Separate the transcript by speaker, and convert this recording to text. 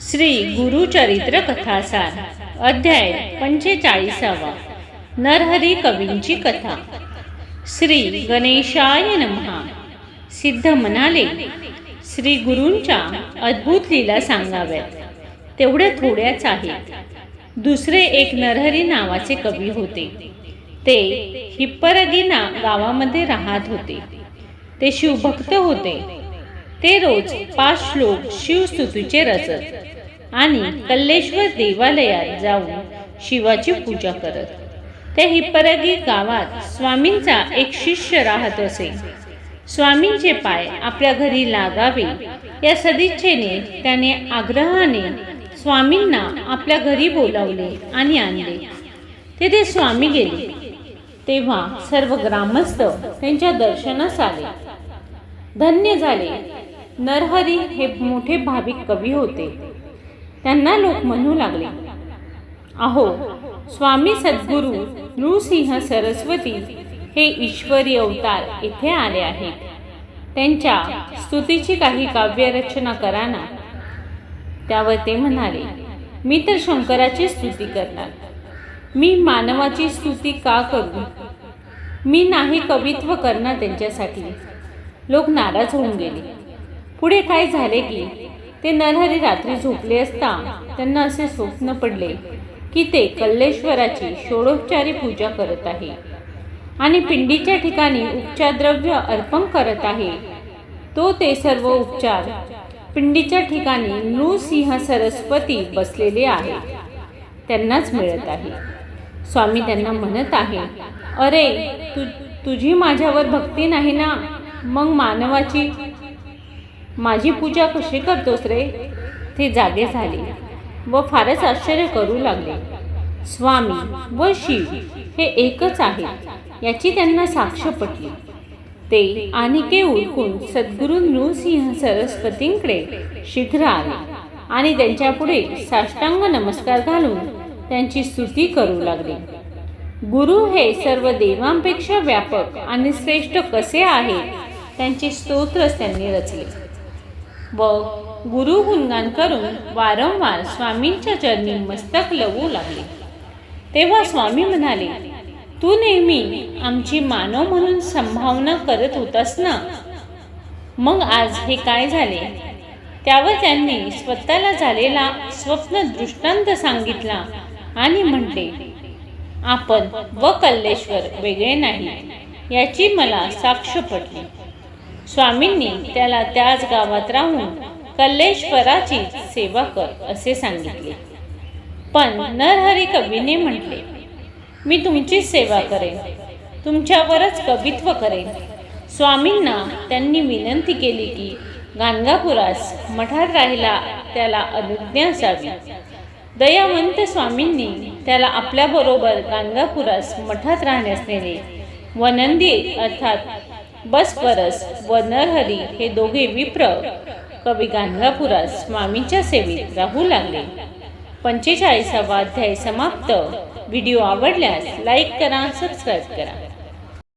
Speaker 1: श्री गुरुचरित्र कथासार अध्याय पंचेचाळीसावा नरहरी कवींची कथा. श्री गणेशाय नमहा सिद्ध म्हणाले श्री गुरूंच्या अद्भुत लीला सांगाव्यात. तेवढ्या थोड्याच आहेत. दुसरे एक नरहरी नावाचे कवी होते. ते हिप्परगिना गावामध्ये राहत होते. ते शिवभक्त होते. ते रोज पाच श्लोक शिवस्तुतीचे रचत आणि कल्लेश्वर देवालयात जाऊन शिवाची पूजा करत. ते हिपरगी गावात स्वामींचा एक शिष्य राहत असे. स्वामींचे पाय आपल्या घरी लागावे या सदिच्छेने त्याने आग्रहाने स्वामींना आपल्या घरी बोलावले आणि आणले. तेथे स्वामी गेले. तेव्हा सर्व ग्रामस्थ त्यांच्या दर्शनास आले. धन्य झाले. नरहरी हे मोठे भाविक कवी होते. त्यांना लोक म्हणू लागले अहो स्वामी सद्गुरू नृसिंह सरस्वती हे ईश्वरी अवतार येथे आले आहेत. त्यांच्या स्तुतीची काही काव्यरचना करा ना. त्यावर ते म्हणाले मी तर शंकराची स्तुती करणार. मी मानवाची स्तुती का करू? मी नाही कवित्व करणार त्यांच्यासाठी. लोक नाराज होऊन गेले. पुढे काय झाले की ते नरहरी रात्री झोपले असता त्यांना असे स्वप्न पडले की ते कल्लेश्वराची षोडोपचारी पूजा करत आहे. आणि पिंडीच्या ठिकाणी उपचारद्रव्य अर्पण करत आहे. तो ते सर्व उपचार पिंडीच्या ठिकाणी नृसिंह सरस्वती बसलेले आहे. त्यांनाच मिळत आहे. स्वामी त्यांना म्हणत आहे अरे तु तुझी माझ्यावर भक्ती नाही ना? मग मानवाची माझी पूजा कशी करतोस रे? ते जागे झाले व फारच आश्चर्य करू लागले. स्वामी व शिव हे एकच आहे याची त्यांना साक्ष पटली. ते आणिके उरकून सद्गुरू नृसिंह सरस्वतींकडे शीघ्र आले आणि त्यांच्यापुढे साष्टांग नमस्कार घालून त्यांची स्तुती करू लागले. गुरु हे सर्व देवांपेक्षा व्यापक आणि श्रेष्ठ कसे आहे त्यांचे स्तोत्रच त्यांनी रचले. व गुरु गुणगान करून वारंवार स्वामींच्या चरणी मस्तक लवू लागले. तेव्हा स्वामी म्हणाले तू नेहमी आमची मानव म्हणून संभावना करत होतास ना? मग आज हे काय झाले? त्यावर त्यांनी स्वतःला झालेला स्वप्न दृष्टांत सांगितला आणि म्हटले आपण व कल्लेश्वर वेगळे नाही याची मला साक्ष पडली. स्वामींनी त्याला त्याच गावात राहून कल्लेश्वराची सेवा कर असे सांगितले. पण नरहरी कवीने म्हटले मी तुमची सेवा करेन तुमच्यावरच कवित्व करेन. स्वामींना त्यांनी विनंती केली की गाणगापुरास मठात राहिला त्याला अनुज्ञा असावी. दयावंत स्वामींनी त्याला आपल्याबरोबर गाणगापुरास मठात राहण्यास नेले. वनंदी अर्थात बसपरस व नरहरी हे दोघे विप्र कवी गांधापुरास स्वामींच्या सेवेत राहू लागले. पंचेचाळीसावा अध्याय समाप्त. व्हिडिओ आवडल्यास लाईक करा सबस्क्राईब करा.